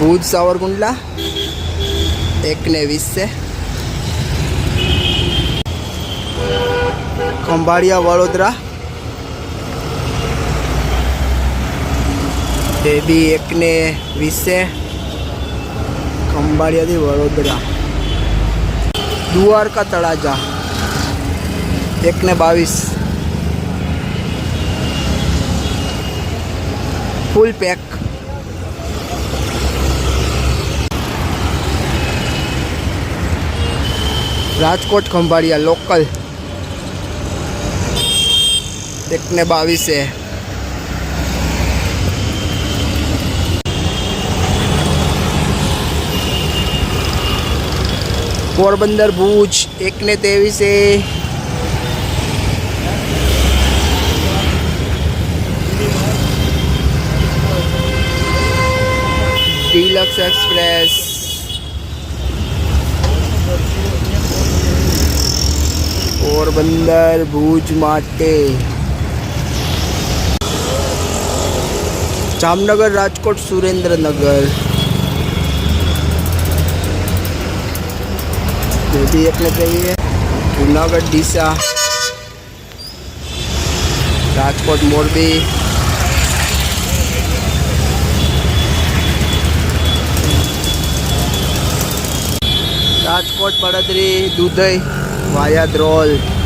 ભુજ સાવરકુંડલા, એકને વીસ. ખંભાળિયા, વડોદરા. એ બી એકને વીસ. ખંભાળિયાથી વડોદરા. દ્વારકા તળાજા. એકને બાવીસ. Full pack. Rajkot Khambhalia local એકને બાવીસે પોરબંદર ભુજ એકને ત્રેવીસે ડીલક્સ એક્સપ્રેસ पोरबंदर भूज माटे जामनगर, राजकोट, सुरेंद्रनगर। भी अपने कही है जूनागढ़, डीसा। राजकोट, मोरबी। राजकोट बड़दरी दुधई। Wire roll.